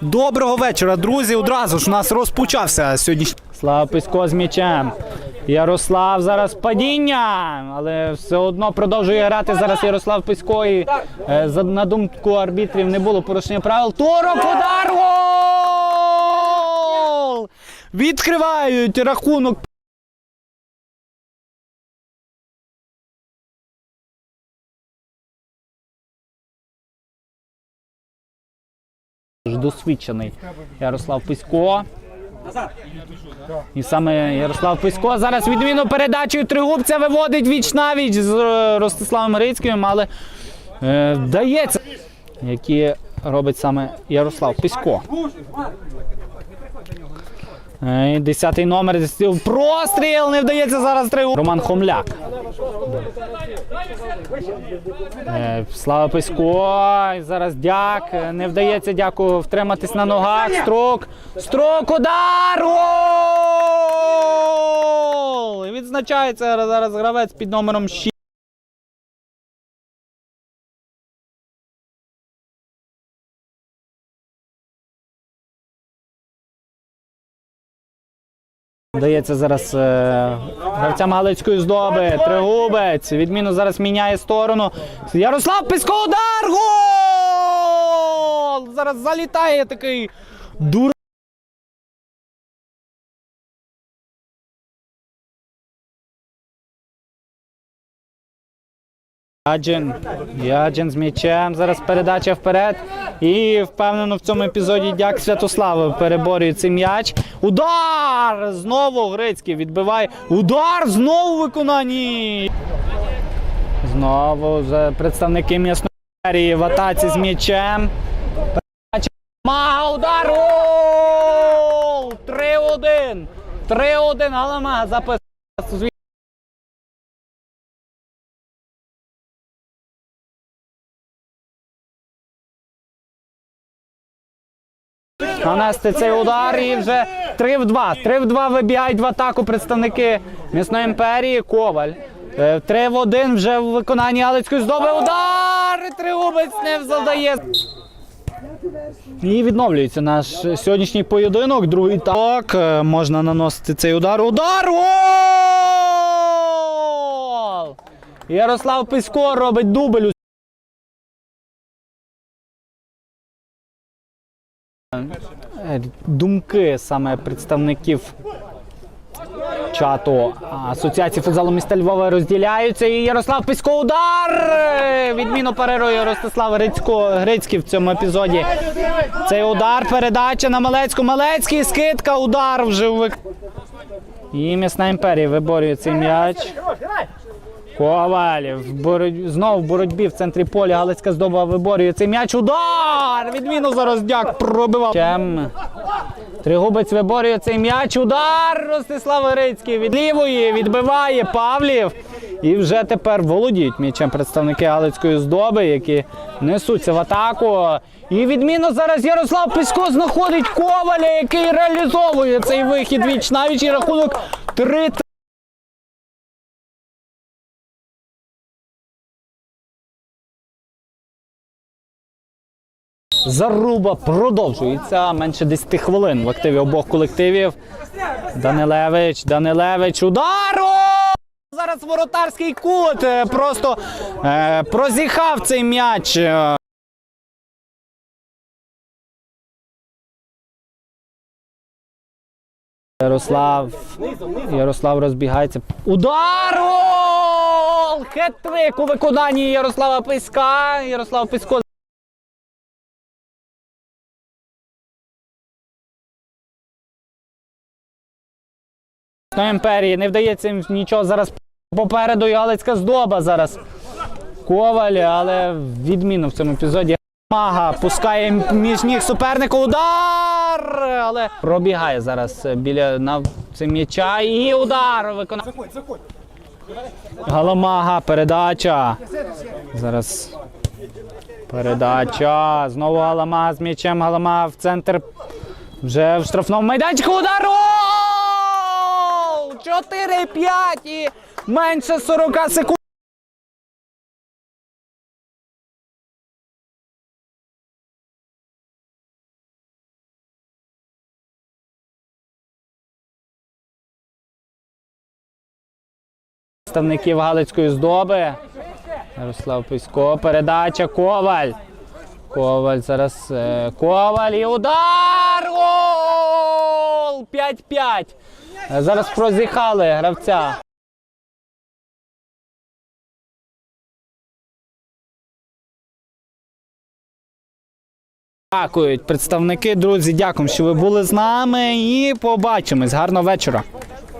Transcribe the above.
Доброго вечора, друзі. Одразу ж у нас розпочався сьогоднішній. Слава Писько з м'ячем. Ярослав зараз падіння, але все одно продовжує грати зараз Ярослав Писько. І, е, на думку арбітрів не було порушення правил. Турок удар! Гол! Відкривають рахунок. Досвідчений Ярослав Писько. І саме Ярослав Писько зараз відміну передачею тригубця виводить віч навіч з е, Ростиславом Рицьким, але е, вдається, які робить саме Ярослав Писько. Десятий номер. Простріл! Не вдається зараз тригуб. Роман Хомляк. Е, Слава Писько. Зараз дяк. Не вдається дяку втриматись на ногах. Строк. Строк. Удар! Гол! Відзначається зараз гравець під номером 6. Дається зараз е, гравцям Галицької здоби. Тригубець. Відміну зараз міняє сторону. Ярослав Писько удар! Гол! Зараз залітає такий дур. Яджин. Яджин з м'ячем. Зараз передача вперед. І впевнено в цьому епізоді Дяк Святослав переборює цей м'яч. Удар! Знову Грицький відбиває. Удар! Знову в виконанні. Знову представники м'ясної в атаці з м'ячем. Передача. Мага удар! 3-1. 3-1. Галамага запис. Нанести цей удар і вже 3 в 2. 3 в 2 вибігають в атаку представники м'ясної імперії. Коваль. 3 в 1 вже в виконанні Галицької здоби. Удар! Тригубець не завдає. І відновлюється наш сьогоднішній поєдинок. Другий так. Е, Можна наносити цей удар. Удар! Гол! Ярослав Писько робить дубль. Думки саме представників чату Асоціації футзалу міста Львова розділяються. І Ярослав Писько удар! Е, Відміну перерує Ростислав Грицько, Грицький в цьому епізоді. Цей удар, передача на Малецьку. Малецький, скидка, удар вже в І м'ясна імперія виборює цей м'яч. Коваль в боротьбі, знову в боротьбі в центрі поля Галицька здоба виборює цей м'яч. Удар! Відміну зараз дяк пробивав. Чем. Тригубець виборює цей м'яч. Удар! Ростислав Грицький від лівої відбиває Павлів. І вже тепер володіють м'ячем представники Галицької здоби, які несуться в атаку. І відміну зараз Ярослав Писько знаходить Коваля, який реалізовує цей вихід віч навіч і рахунок 3 Заруба продовжується менше 10 хвилин в активі обох колективів. Данилевич, Данилевич, удару! Зараз воротарський кут. е, Просто е, прозіхав цей м'яч. е. Ярослав. Ярослав розбігається. Удар! Гол! Хет-трик у виконанні Ярослава Писька. Ярослав Писько На імперії не вдається їм нічого зараз попереду і Галицька здоба зараз. Коваль, але відмінно в цьому епізоді. Мага пускає між ніг суперника удар! Але пробігає зараз біля на цим м'яча і удар виконає. Галамага, передача. Зараз передача. Знову Галамага з м'ячем. Галамага в центр. Вже в штрафному майданчику удар! 4-5 і менше 40 секунд. представників Галицької здоби. Ярослав Пісько. Передача Коваль. Коваль зараз. Е, Коваль і удар! Гол! 5-5. Е, Зараз прозіхали гравця. Дякують представники, друзі. Дякую, що ви були з нами. І побачимось. Гарного вечора.